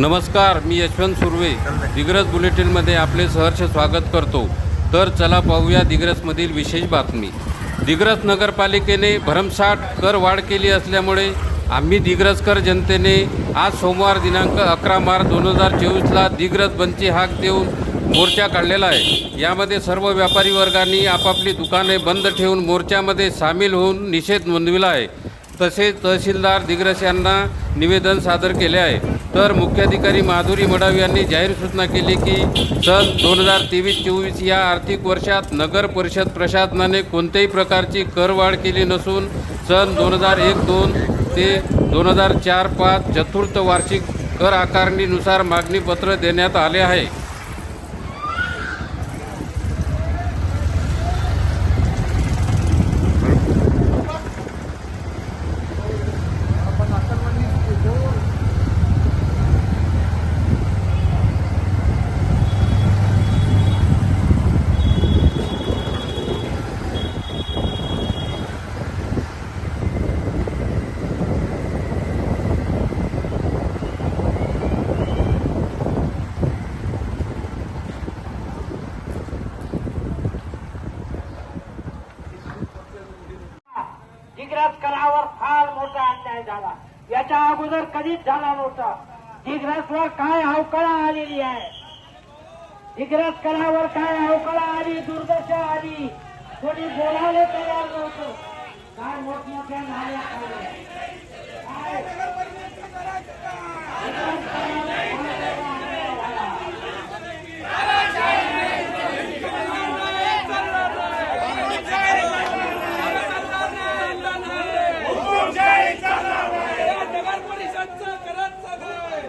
नमस्कार मी यशवंत सुर्वे. दिग्रस बुलेटिनमध्ये आपले सहर्ष स्वागत करतो. तर चला पाहूया दिग्रसमधील विशेष बातमी. दिग्रस नगरपालिकेने भरमसाठ कर वाढ केली असल्यामुळे आम्ही दिग्रसकर जनतेने आज सोमवार दिनांक अकरा मार्च दोन हजार चोवीसला दिग्रस बंदची हाक देऊन मोर्चा काढलेला आहे. यामध्ये सर्व व्यापारी वर्गांनी आपापली दुकाने बंद ठेवून मोर्चामध्ये सामील होऊन निषेध नोंदविला आहे. तसेच तहसीलदार दिग्रस यांना निवेदन सादर केले आहे. तर मुख्याधिकारी माधुरी मडाव यांनी जाहीर सूचना केली की सन दोन हजार तेवीस चोवीस या आर्थिक वर्षात नगर परिषद प्रशासनाने कोणत्याही प्रकारची करवाढ केली नसून सन दोन हजार एक दोन ते दोन हजार चार पाच चतुर्थ वार्षिक कर आकारणीनुसार मागणीपत्र देण्यात आले आहे दिग्रस कलावर फार मोठा अन्याय झाला याच्या अगोदर कधीच झाला नव्हता. दिग्रसला काय अवकळा आलेली आहे? दिग्रस कलावर काय अवकळा आली? दुर्दशा आली. कोणी बोलायला तयार नव्हतं. काय मोठमोठ्या नाल्या काय? दिग्रस कलावर फार मोठा अन्याय झाला. नगर परिषदचं करत सगळे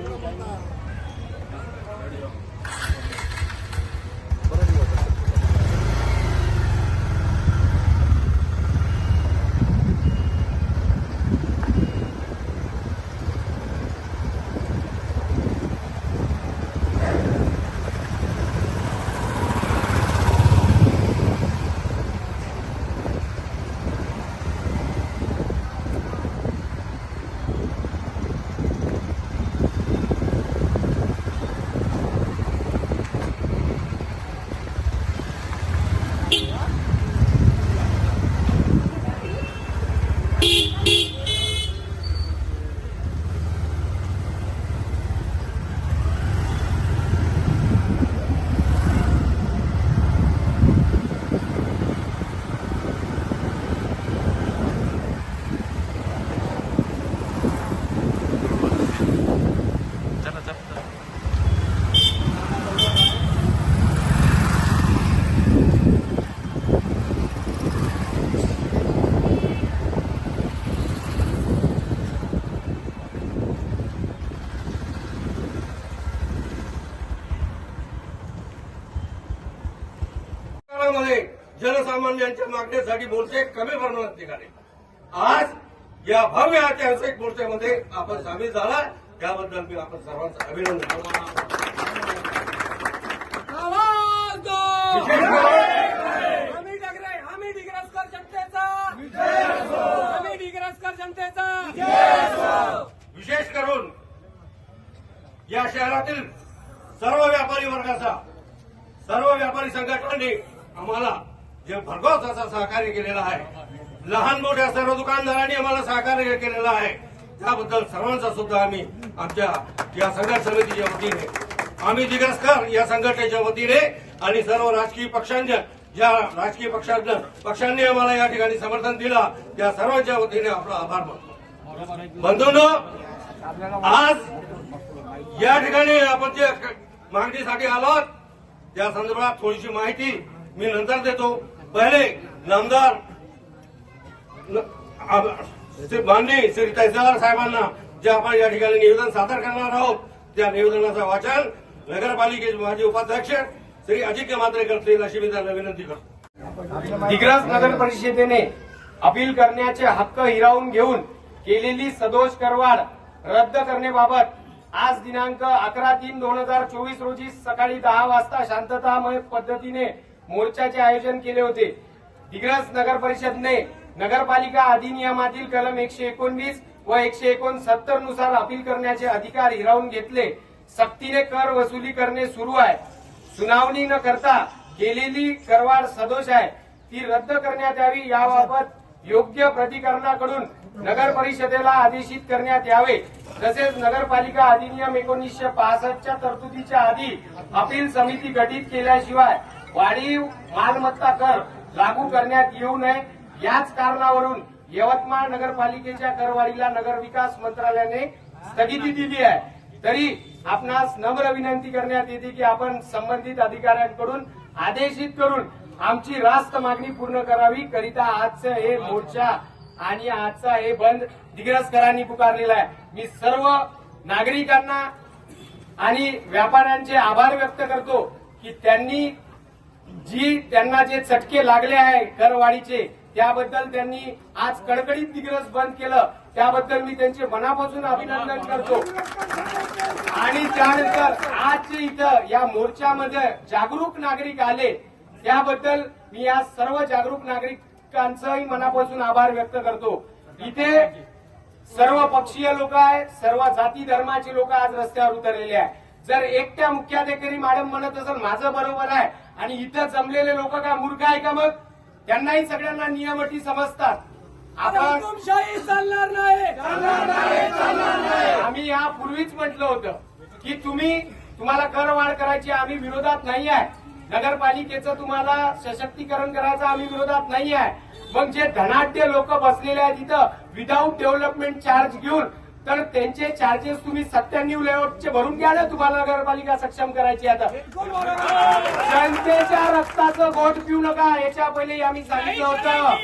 ಅವನು ಬಂದಾ जनसामान्यांच्या मागणीसाठी मोर्चे कमी प्रमाणात निघाले. आज या भव्य ऐतिहासिक मोर्चामध्ये आपण सामील झाला त्याबद्दल मी आपण सर्वांचं अभिनंदन करतो. विशेष करून या शहरातील सर्व व्यापारी वर्गाचा सर्व व्यापारी संघटनांनी आम्हाला जे भरघोस असा सहकार्य केलेला आहे. लहान मोठ्या सर्व दुकानदारांनी आम्हाला सहकार्य केलेलं आहे. त्याबद्दल सर्वांचा सुद्धा आम्ही आमच्या या संघर्ष समितीच्या वतीने आम्ही दिग्रसकर या संघटनेच्या वतीने आणि सर्व राजकीय पक्षांच्या ज्या राजकीय पक्षांना पक्षांनी आम्हाला या ठिकाणी समर्थन दिला त्या सर्वांच्या वतीने आपला आभार मानतो. बंधूंनो आज या ठिकाणी आपण जे मागणीसाठी आलात त्या संदर्भात थोडीशी माहिती मी नंतर देतो. पहिले नामदार श्री माननीय श्री तहसीलदार साहेबांना जे आपण या ठिकाणी निवेदन सादर करणार आहोत त्या निवेदनाचं वाचन नगरपालिकेचे माजी उपाध्यक्ष श्री अजिंक्य मात्रे करतील अशी मी त्यांना विनंती करतो. दिग्रस नगर परिषदेने अपील करण्याचे हक्क हिरावून घेऊन केलेली सदोष करवाढ रद्द करण्याबाबत आज दिनांक अकरा तीन दोन हजार चोवीस रोजी सकाळी दहा वाजता शांततामय पद्धतीने मोर्चाचे आयोजन केले होते दिग्रस नगर परिषदने नगरपालिका अधिनियमातील कलम एकशे एकोणवीस व एकशे एकोणसत्तरनुसार अपील करण्याचे अधिकार हिरावून घेतले. सक्तीने कर वसुली करणे सुरू आहे. सुनावणी न करता केलेली करवाढ सदोष आहे. ती रद्द करण्यात यावी याबाबत योग्य प्राधिकरणाकडून नगर परिषदेला आदेशित करण्यात यावे. तसेच नगरपालिका अधिनियम एकोणीसशे पासष्टच्या तरतुदीच्या आधी अपील समिती गठीत केल्याशिवाय वाढीव मालमत्ता कर लागू करण्यात येऊ नये. याच कारणावरून यवतमाळ नगरपालिकेच्या करवाढीला नगरविकास मंत्रालयाने स्थगिती दिली आहे. तरी आपणास नम्र विनंती करण्यात येते की आपण संबंधित अधिकाऱ्यांकडून आदेशित करून आमची रास्त मागणी पूर्ण करावी. करिता आजचं हे मोर्चा आणि आजचा हे बंद दिग्रसकरांनी पुकारलेला आहे. मी सर्व नागरिकांना आणि व्यापाऱ्यांचे आभार व्यक्त करतो की त्यांनी जी त्यांना जे चटके लागले आहे करवाढीचे त्याबद्दल त्यांनी आज कडकडीत दिग्रस बंद केलं. त्याबद्दल मी त्यांचे मनापासून अभिनंदन करतो. आणि त्यानंतर आज जे इथं या मोर्चामध्ये जागरूक नागरिक आले त्याबद्दल मी या सर्व जागरूक नागरिकांचंही मनापासून आभार व्यक्त करतो. इथे सर्व पक्षीय लोक आहेत सर्व जाती धर्माचे लोक आज रस्त्यावर उतरलेले आहेत. जर एकट्या मुख्याधिकारी मॅडम म्हणत असेल माझं बरोबर आहे. आणि इथं जमलेले लोक काय मूर्ख आहे का मग? त्यांनाही सगळ्यांना नियम अटी समजतात. आपण चालणार नाही. आम्ही यापूर्वीच म्हटलं होतं की तुम्ही तुम्हाला करवाढ करायची आम्ही विरोधात नाही आहे. नगरपालिकेचं तुम्हाला सशक्तीकरण करायचं आम्ही विरोधात नाही आहे. मग जे धनाढ्य लोक बसलेले आहेत तिथं विदाऊट डेव्हलपमेंट चार्ज घेऊन तर त्यांचे चार्जेस तुम्ही सत्त्याण्णव लेआउटचे भरून घ्या ना तुम्हाला नगरपालिका सक्षम करायची आता. जनतेच्या रक्ताचं गोट पिऊ नका याच्या पहिले आम्ही सांगितलं होतं.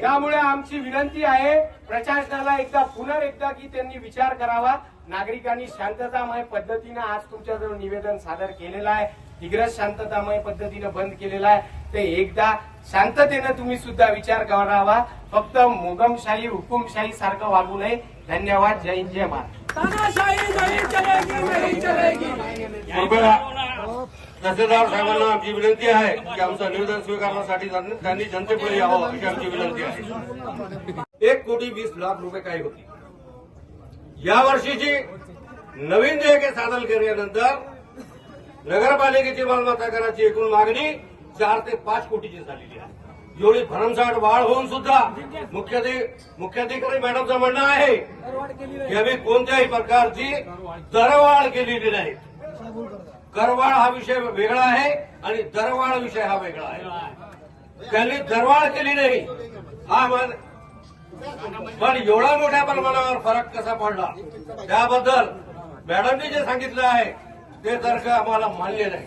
त्यामुळे आमची विनंती आहे प्रशासनाला एकदा पुन्हा एकदा की त्यांनी विचार करावा. नागरिकांनी शांततामय पद्धतीनं आज तुमच्याजवळ निवेदन सादर केलेलं आहे. दिग्रस शांततामय पद्धतीनं बंद केलेलं आहे. ते एकदा शांततेनं तुम्ही सुद्धा विचार करावा. फक्त मोगमशाही हुकुमशाही सारखं वागू नये. धन्यवाद. जय हिंद जय महाराज तानाशाही नहीं चलेगी नहीं चलेगी कृपया तहसीलदार साहेबांना आमची विनंती आहे की आमचं निवेदन स्वीकारण्यासाठी त्यांनी त्यांनी जनतेपुढे यावं अशी आमची विनंती आहे. एक कोटी वीस लाख रुपये काय होती या वर्षीची नवीन देयके सादर केल्यानंतर नगरपालिकेची मालमत्ता कराची एकूण मागणी चार ते पाच कोटीची झालेली आहे. एवढी भरमसाठ वाढ होऊन सुद्धा मुख्याधिक मुख्याधिकारी मॅडमचं म्हणणं आहे की आम्ही कोणत्याही प्रकारची दरवाढ केलेली नाही. करवाढ हा विषय वेगळा आहे आणि दरवाढ विषय हा वेगळा आहे. त्यांनी दरवाढ केली नाही. हा पण एवढा मोठ्या प्रमाणावर फरक कसा पडला? त्याबद्दल मॅडमनी जे सांगितलं आहे ते तर्क आम्हाला मान्य नाही.